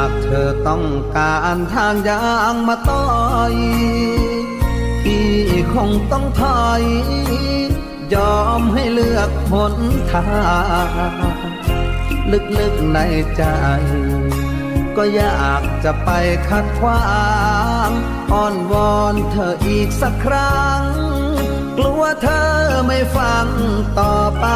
ากเธอต้องการทางยางมาต่อยพี่คงต้องถอยยอมให้เลือกหนทางลึกๆในใจ ก็อยากจะไปขัดขวางอ้อนวอนเธออีกสักครั้ง กลัวเธอไม่ฟังต่อไป